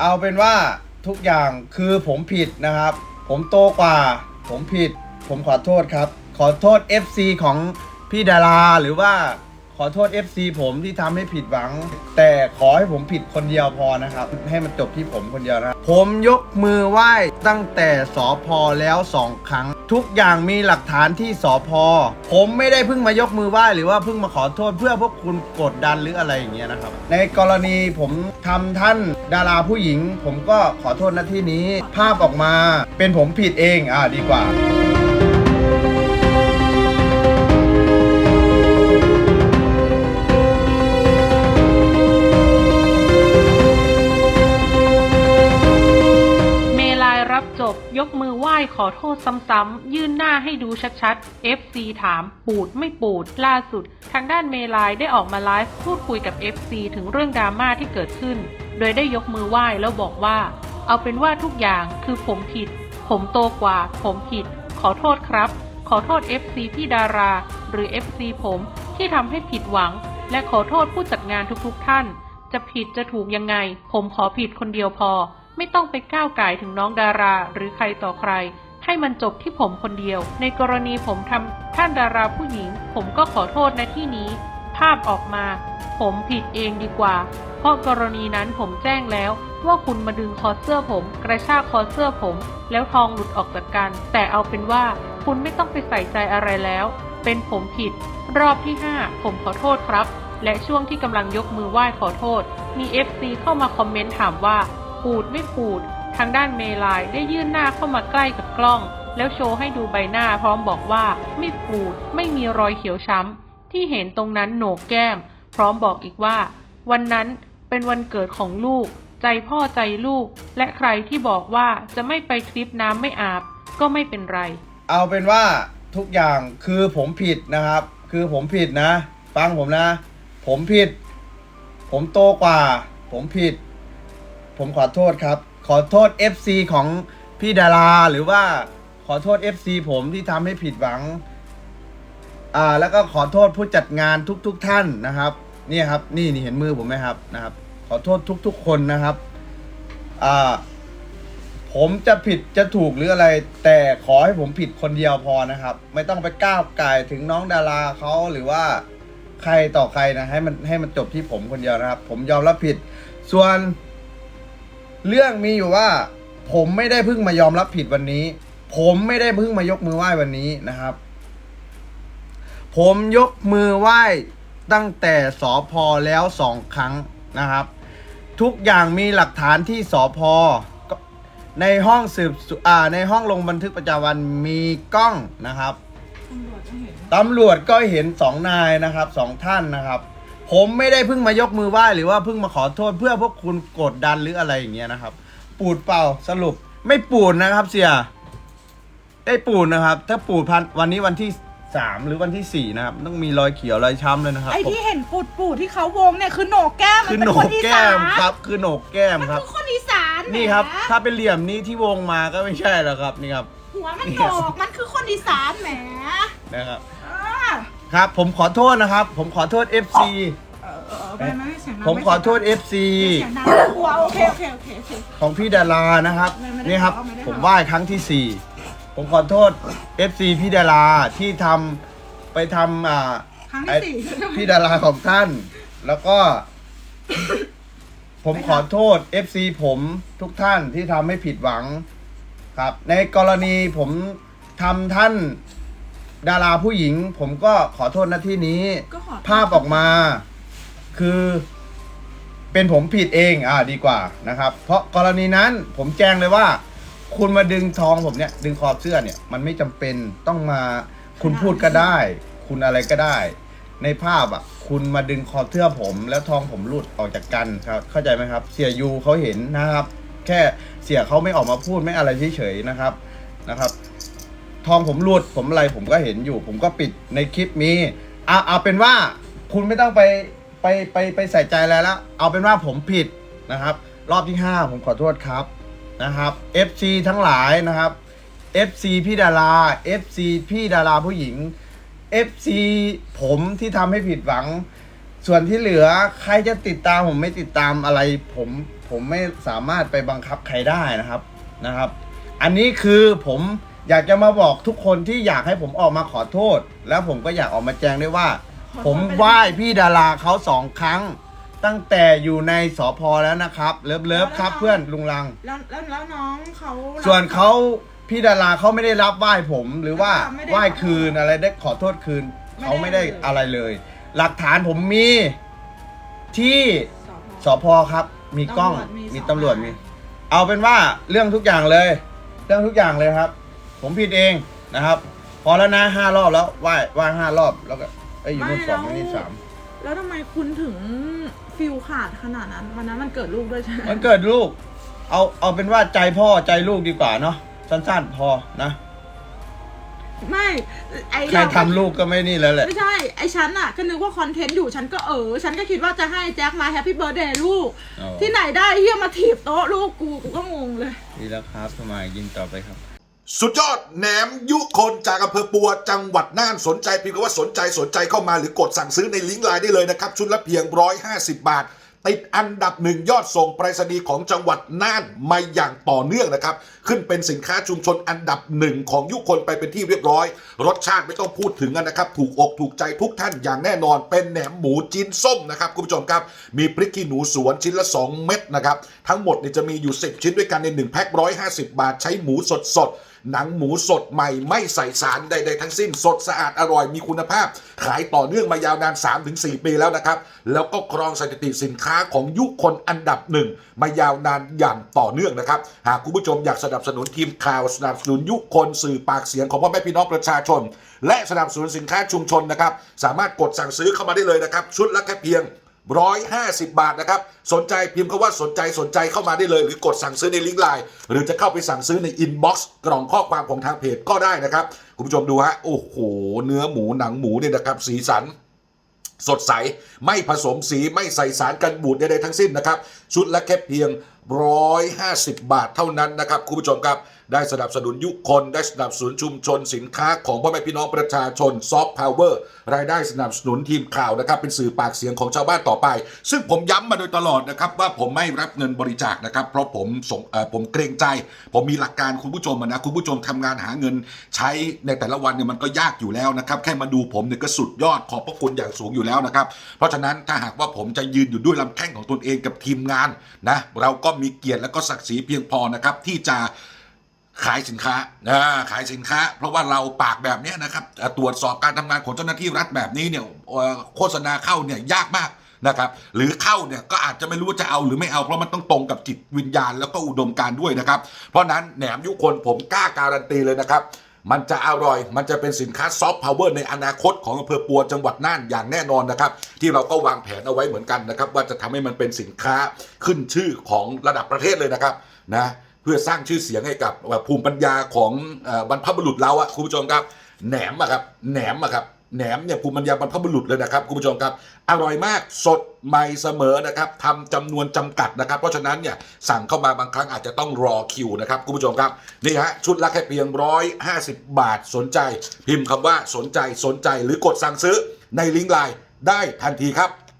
เอาเป็นว่าทุกอย่างคือผมผิดนะครับ ผมโตกว่า ผมผิด ผมขอโทษครับ ขอโทษ FC ของพี่ดาราหรือว่า ขอโทษ FC ผมที่ทำให้ผิดหวัง แต่ขอให้ผมผิดคนเดียวพอนะครับ ให้มันจบที่ผมคนเดียวนะครับ ผมยกมือไหว้ตั้งแต่สอพอแล้วสองครั้ง ทุกอย่างมีหลักฐานที่สอพอผมไม่ได้เพิ่งมายกมือไหว้หรือว่าเพิ่งมาขอโทษเพื่อพวกคุณกดดันหรืออะไรอย่างเงี้ยนะครับ ในกรณีผมทำท่านดาราผู้หญิง ผมก็ขอโทษหน้าที่นี้ ภาพออกมาเป็นผมผิดเองอ่าดีกว่า ยกมือไหว้ขอโทษซ้ำๆ ยื่นหน้าให้ดูชัดๆ FC ถาม ปูดไม่ปูด ล่าสุด ทางด้านเมลายได้ออกมาไลฟ์พูดคุยกับ FC ถึงเรื่องดราม่าที่เกิดขึ้น โดยได้ยกมือไหว้แล้วบอกว่า เอาเป็นว่าทุกอย่างคือผมผิด ผมโตกว่า ผมผิด ขอโทษครับ ขอโทษ FC พี่ดารา หรือ FC ผมที่ทำให้ผิดหวัง และขอโทษผู้จัดงานทุกๆท่าน จะผิดจะถูกยังไง ผมขอผิดคนเดียวพอ ไม่ต้องไปก้าวไก่ถึงน้องดาราหรือใครต่อใคร ให้มันจบที่ผมคนเดียว ในกรณีผมทำท่านดาราผู้หญิง ผมก็ขอโทษในที่นี้ ภาพออกมา ผมผิดเองดีกว่า เพราะกรณีนั้นผมแจ้งแล้ว ว่าคุณมาดึงคอเสื้อผม กระชากคอเสื้อผม แล้วทองหลุดออกจากกัน แต่เอาเป็นว่าคุณไม่ต้องไปใส่ใจอะไรแล้ว เป็นผมผิด รอบที่ 5 ผมขอโทษครับ และช่วงที่กำลังยกมือไหว้ขอโทษ มี FC เข้ามาคอมเมนต์ถามว่า ปูดไม่ปูด ทางด้านเมลายได้ยื่นหน้าเข้ามาใกล้กับกล้อง แล้วโชว์ให้ดูใบหน้าพร้อมบอกว่า ไม่ปูดไม่มีรอยเขียวช้ำ ที่เห็นตรงนั้นโหนกแก้ม พร้อมบอกอีกว่า วันนั้นเป็นวันเกิดของลูก ใจพ่อใจลูก และใครที่บอกว่าจะไม่ไปทริปน้ำไม่อาบ ก็ไม่เป็นไร เอาเป็นว่าทุกอย่างคือผมผิดนะครับ คือผมผิดนะ ฟังผมนะ ผมผิด ผมโตกว่า ผมผิด ผมขอโทษครับ ขอโทษ FC ของพี่ดารา หรือว่าขอโทษ FC ผมที่ทำให้ผิดหวัง อ่า แล้วก็ขอโทษผู้จัดงานทุกๆทท่านนะครับ นี่ครับ นี่นี่เห็นมือผมไหมครับนะครับ ขอโทษทุก ๆ คนนะครับ อ่า ผมจะผิดจะถูกหรืออะไร แต่ขอให้ผมผิดคนเดียวพอนะครับ ไม่ต้องไปก้าวไก่ายถึงน้องดาราเขาหรือว่าใครต่อใครนะให้มันให้มันจบที่ผมคนเดียวนะครับ ผมยอมรับผิด ส่วน เรื่องมีอยู่ว่า ผมไม่ได้เพิ่งมายอมรับผิดวันนี้ ผมไม่ได้เพิ่งมายกมือไหว้วันนี้นะครับ ผมยกมือไหว้ตั้งแต่สอพอแล้วสองครั้งนะครับ ทุกอย่างมีหลักฐานที่สอพอก็ในห้องสืบสวนอ่าในห้องลงบันทึกประจำวันมีกล้องนะครับตำรวจก็เห็นสองนายนะครับสองท่านนะครับ ผมไม่ได้เพิ่งมายกมือไหว้หรือว่าเพิ่งมาขอโทษเพื่อพวกคุณกดดันหรืออะไรอย่างเงี้ยนะครับ ปูดเปล่าสรุปไม่ปูดนะครับ เสียได้ปูดนะครับ ถ้าปูดพันวันนี้วันที่สามหรือวันที่สี่นะครับ ต้องมีรอยเขียวรอยช้ำเลยนะครับไอ้ผมที่เห็นปูดปูดๆที่เขาวงเนี่ยคือโหนกแก้มมันคือเป็นโหนคนกอีแก้สานมครับ คือโหนกแก้มมันครับ คือคนอีสานนี่ครับ แหมถ้าเป็นเหลี่ยมนี้ที่วงมาก็ไม่ใช่แล้วครับนี่ครับ หัวมันโหนกมันคือคนอีสานแหมนะครับอ่า ครับ ผมขอโทษนะครับ ผมขอโทษ FC เออเออไม่ไม่เสียงดังผมขอโทษ FC เสียงดังกลัวโอเคโอเคโอเคโอเค ของพี่ดารานะครับไม่ไม่ได้นี่ครับขอไม่ได้ ผมไหว้ครั้งที่ 4 ผมขอโทษ FC พี่ดาราที่ทำไปทำอ่าครั้งไอ้ที่สี่พี่ดาราของท่าน แล้วก็ ผมขอโทษ FC ผมทุกท่านที่ทำให้ผิดหวังครับ ในกรณีผมทำท่าน ดาราผู้หญิง ผมก็ขอโทษหน้าที่นี้ ก็ขอภาพออกมา คือ เป็นผมผิดเองอ่าดีกว่านะครับ เพราะกรณีนั้นผมแจ้งเลยว่า คุณมาดึงทองผมเนี่ย ดึงคอเสื้อเนี่ย มันไม่จำเป็นต้องมา คุณพูดก็ได้ คุณอะไรก็ได้ ในภาพอะ คุณมาดึงคอเสื้อผม แล้วทองผมหลุดออกจากกันครับ เข้าใจไหมครับ เสียยูเขาเห็นนะครับ แค่เสียเขาไม่ออกมาพูดไม่อะไรเฉยๆนะครับนะครับ ทองผมหลุดผมอะไรผมก็เห็นอยู่ ผมก็ปิดในคลิปมีเอาเอาเป็นว่าคุณไม่ต้องไปไปไปไปใส่ใจอะไรแล้ว เอาเป็นว่าผมผิดนะครับ รอบที่ 5 ผมขอโทษครับนะครับ FC ทั้งหลายนะครับ FC พี่ดารา FC พี่ดาราผู้หญิง FC ผมที่ทำให้ผิดหวัง ส่วนที่เหลือใครจะติดตามผมไม่ติดตามอะไร ผมผมไม่สามารถไปบังคับใครได้นะครับนะครับ อันนี้คือผม อยากจะมาบอกทุกคนที่อยากให้ผมออกมาขอโทษ แล้วผมก็อยากออกมาแจ้งด้วยว่าผมไหว้พี่ดาราเขาสองครั้ง ตั้งแต่อยู่ในสพแล้วนะครับ เลิฟเลิฟครับเพื่อนลุงลัง แล้วแล้วแล้วน้องเขาส่วนเขาพี่ดาราเขาไม่ได้รับไหว้ผมหรือว่าไม่ได้ไหว้คืนอะไรได้ขอโทษคืนไม่ได้ เขาไม่ได้เลยอะไรเลย หลักฐานผมมีที่สพสพครับ มีกล้องตำรวจมีมีสองตำรวจนายมีเอาเป็นว่าเรื่องทุกอย่างเลย เรื่องทุกอย่างเลยครับ ผมผิดเองนะครับ พอแล้วนะห้ารอบแล้วไหว้ไหว้ห้ารอบแล้วก็เอ้ยอยู่นู่นสองอยู่นี่สามแล้วทำไมคุณถึงฟิลขาดขนาดนั้น วันนั้นมันเกิดลูกด้วยใช่ไหมมันเกิดลูก เอาเอาเป็นว่าใจพ่อใจลูกดีกว่าเนาะสั้นๆพอนะไม่ ไอใครทำลูกก็ไม่นี่แล้วแหละ ไม่ใช่ ไอฉันอะก็นึกว่าคอนเทนต์อยู่ฉันก็เออ ฉันก็คิดว่าจะให้แจ็คมาแฮปปี้เบิร์ดเดย์ลูก อ๋อ ที่ไหนได้เฮียมาถีบโต๊ะลูกกูกูก็งงเลย ดีแล้วครับทำไมกินต่อไปครับ สุดยอดแหนมยุคนจากอำเภอปัวจังหวัดน่านสนใจพิมพ์คำว่าสนใจสนใจเข้ามาหรือกดสั่งซื้อในลิงก์ไลน์ได้เลยนะครับ ชุดละเพียง 150 บาท ติดอันดับหนึ่งยอดส่งไปรษณีย์ของจังหวัดน่านมาอย่างต่อเนื่องนะครับ ขึ้นเป็นสินค้าชุมชนอันดับหนึ่งของยุคนไปเป็นที่เรียบร้อย รสชาติไม่ต้องพูดถึงกันนะครับ ถูกอกถูกใจทุกท่านอย่างแน่นอน เป็นแหนมหมูจีนส้มนะครับคุณผู้ชมครับ มีพริกขี้หนูสวนชิ้นละ 2 เม็ดนะครับทั้งหมดเนี่ยจะมีอยู่ 10 ชิ้นด้วยกันใน1แพ็ค150 บาทใช้หมูสดๆ หนังหมูสดใหม่ไม่ใส่สารใด ๆ ทั้งสิ้นสดสะอาดอร่อยมีคุณภาพ ขายต่อเนื่องมายาวนาน 3-4 ปีแล้วนะครับ แล้วก็ครองสถิติสินค้าของยุคคนอันดับหนึ่งมายาวนานอย่างต่อเนื่องนะครับ หากคุณผู้ชมอยากสนับสนุนทีมข่าวสนับสนุนยุคคนสื่อปากเสียงของพ่อแม่พี่น้องประชาชน และสนับสนุนสินค้าชุมชนนะครับ สามารถกดสั่งซื้อเข้ามาได้เลยนะครับ ชุดละแค่เพียง 150 บาทนะครับ สนใจพิมพ์คำว่าสนใจสนใจเข้ามาได้เลย หรือกดสั่งซื้อในลิงก์ไลน์หรือจะเข้าไปสั่งซื้อในอินบ็อกซ์กล่องข้อความของทางเพจก็ได้นะครับ คุณผู้ชมดูฮะโอ้โห เนื้อหมูหนังหมูเนี่ยนะครับสีสันสดใส ไม่ผสมสีไม่ใส่สารกันบูดใดๆทั้งสิ้นนะครับ ชุดละแค่เพียง 150 บาทเท่านั้นนะครับคุณผู้ชมครับ ได้สนับสนุนยุคคน ได้สนับสนุนชุมชนสินค้าของพ่อแม่พี่น้องประชาชนซอฟต์พาวเวอร์รายได้สนับสนุนทีมข่าวนะครับ เป็นสื่อปากเสียงของชาวบ้านต่อไป ซึ่งผมย้ำมาโดยตลอดนะครับ ว่าผมไม่รับเงินบริจาคนะครับ เพราะผมสงผมเกรงใจ ผมมีหลักการคุณผู้ชมนะคุณผู้ชมทำงานหาเงินใช้ในแต่ละวันเนี่ยมันก็ยากอยู่แล้วนะครับแค่มาดูผมเนี่ยก็สุดยอดขอบพระคุณอย่างสูงอยู่แล้วนะครับเพราะฉะนั้นถ้าหากว่าผมจะยืนอยู่ด้วยลำแข้งของตนเองกับทีมงานนะเราก็มีเกียรติและก็ศักดิ์ศรีเพียงพอนะครับที่จะ ขายสินค้านะขายสินค้า เพราะว่าเราปากแบบนี้นะครับ ตรวจสอบการทำงานของเจ้าหน้าที่รัฐแบบนี้เนี่ยโฆษณาเข้าเนี่ยยากมากนะครับ หรือเข้าเนี่ยก็อาจจะไม่รู้ว่าจะเอาหรือไม่เอาเพราะมันต้องตรงกับจิตวิญญาณแล้วก็อุดมการด้วยนะครับ เพราะนั้นแหนมยุคนผมกล้าการันตีเลยนะครับมันจะอร่อย มันจะเป็นสินค้าซอฟต์พาวเวอร์ในอนาคตของอำเภอปัวจังหวัดน่านอย่างแน่นอนนะครับ ที่เราก็วางแผนเอาไว้เหมือนกันนะครับ ว่าจะทำให้มันเป็นสินค้าขึ้นชื่อของระดับประเทศเลยนะครับนะ พื่อสร้างชื่อเสียงให้กับภูมิปัญญาของบรรพบุรุษเราอะคุณผู้ชมครับแหนมอะครับแหนมอะครับแหนมเนี่ยภูมิปัญญาบรรพบุรุษเลยนะครับคุณผู้ชมครับ อร่อยมากสดใหม่เสมอนะครับทำจำนวนจำกัดนะครับ เพราะฉะนั้นเนี่ยสั่งเข้ามาบางครั้งอาจจะต้องรอคิวนะครับคุณผู้ชมครับนี่ฮะชุดละแค่เพียงร้อยห้าสิบบาทสนใจ พิมพ์คำว่าสนใจสนใจหรือกดสั่งซื้อในลิงก์ไลน์ได้ทันทีครับ